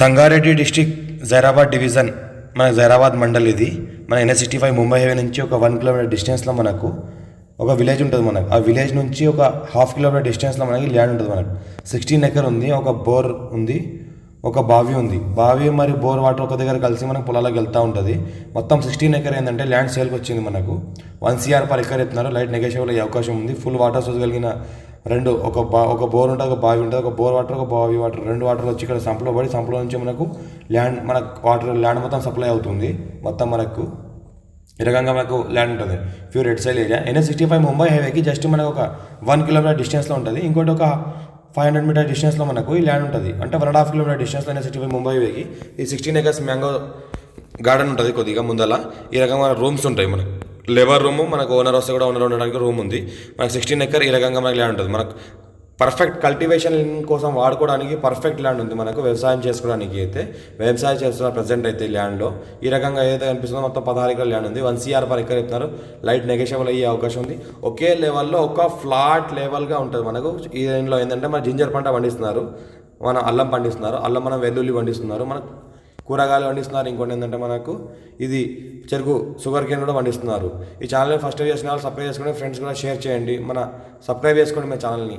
Sangareddy district Zaheerabad division మన జైరాబాద్ మండల్ ఇది. మన NS sixty five Mumbai highway నుంచి ఒక వన్ కిలోమీటర్ డిస్టెన్స్లో మనకు ఒక విలేజ్ ఉంటుంది మనకు. ఆ విలేజ్ నుంచి ఒక హాఫ్ కిలోమీటర్ డిస్టెన్స్లో మనకి ల్యాండ్ ఉంటుంది మనకు. సిక్స్టీన్ ఎకర్ ఉంది ఒక బోర్ ఉంది ఒక బావి ఉంది. బావి మరియు బోర్ వాటర్ ఒక దగ్గర కలిసి మనకు పొలాలకు వెళ్తూ ఉంటుంది. మొత్తం సిక్స్టీన్ ఎకర్ ఏంటంటే ల్యాండ్ సేల్కి వచ్చింది మనకు. వన్ సిఆర్ పర్ ఎకర్ ఎత్తున్నారు లైట్ నెగోషియబుల్ అయ్యే అవకాశం ఉంది. ఫుల్ వాటర్ సోర్స్ కలిగిన రెండు ఒక బా ఒక బోర్ ఉంటుంది ఒక బావి ఉంటుంది ఒక బోర్ వాటర్ ఒక బావి వాటర్ రెండు వాటర్ వచ్చి ఇక్కడ సంపలో పడి సంపలో నుంచి మనకు ల్యాండ్ మన వాటర్ ల్యాండ్ మొత్తం సప్లై అవుతుంది మొత్తం మనకు ఈ రకంగా మనకు ల్యాండ్ ఉంటుంది. Pure red soil area NS sixty five Mumbai హైవేకి జస్ట్ మనకు ఒక వన్ కిలోమీటర్ డిస్టెన్స్లో ఉంటుంది. ఇంకోటి ఒక ఫైవ్ హండ్రెడ్ మీటర్ డిస్టెన్స్లో మనకు ఈ ల్యాండ్ ఉంటుంది. అంటే వన్ అండ్ హాఫ్ కిలోమీటర్ డిస్టెన్స్లో ఎన్ఎస్ సిక్స్టీ ఫైవ్ ముంబై హైవేకి ఈ సిక్స్టీన్ ఏకర్స్ మ్యాంగో గార్డెన్ ఉంటుంది కొద్దిగా ముందల. ఈ రకంగా రూమ్స్ ఉంటాయి మనకు. లేబర్ రూమ్ మనకు ఓనర్ వస్తే కూడా ఓనర్ ఉండడానికి రూమ్ ఉంది. మనకు సిక్స్టీన్ ఎకర్ ఈ రకంగా మనకి ల్యాండ్ ఉంటుంది మనకు పర్ఫెక్ట్ కల్టివేషన్ కోసం వాడుకోవడానికి పర్ఫెక్ట్ ల్యాండ్ ఉంది. మనకు వ్యవసాయం చేసుకోవడానికి అయితే వ్యవసాయం చేస్తున్న ప్రజెంట్ అయితే ల్యాండ్లో ఈ రకంగా ఏదైతే కనిపిస్తుందో మొత్తం పదహారు ఎకర్ ల్యాండ్ ఉంది. వన్ సిఆర్ పర్ ఎకర్ చెప్తున్నారు. లైట్ నెగోషియబుల్ అయ్యే అవకాశం ఉంది. ఒకే లెవెల్లో ఒక ఫ్లాట్ లెవెల్గా ఉంటుంది. మనకు ఈ దీనిలో ఏంటంటే మన జింజర్ పంట పండిస్తున్నారు. మన అల్లం పండిస్తున్నారు. అల్లం మనం వెల్లుల్లి పండిస్తున్నారు. మనకు కూరగాయలు పండిస్తున్నారు ఇంకోటి ఏంటంటే మనకు ఇది చెరుకు షుగర్ కేన్ కూడా పండిస్తున్నారు ఈ ఛానల్ని ఫస్ట్ చేసిన వాళ్ళు సబ్స్క్రైబ్ చేసుకుని ఫ్రెండ్స్ కూడా షేర్ చేయండి. మన సబ్స్క్రైబ్ చేసుకోండి మన ఛానల్ని.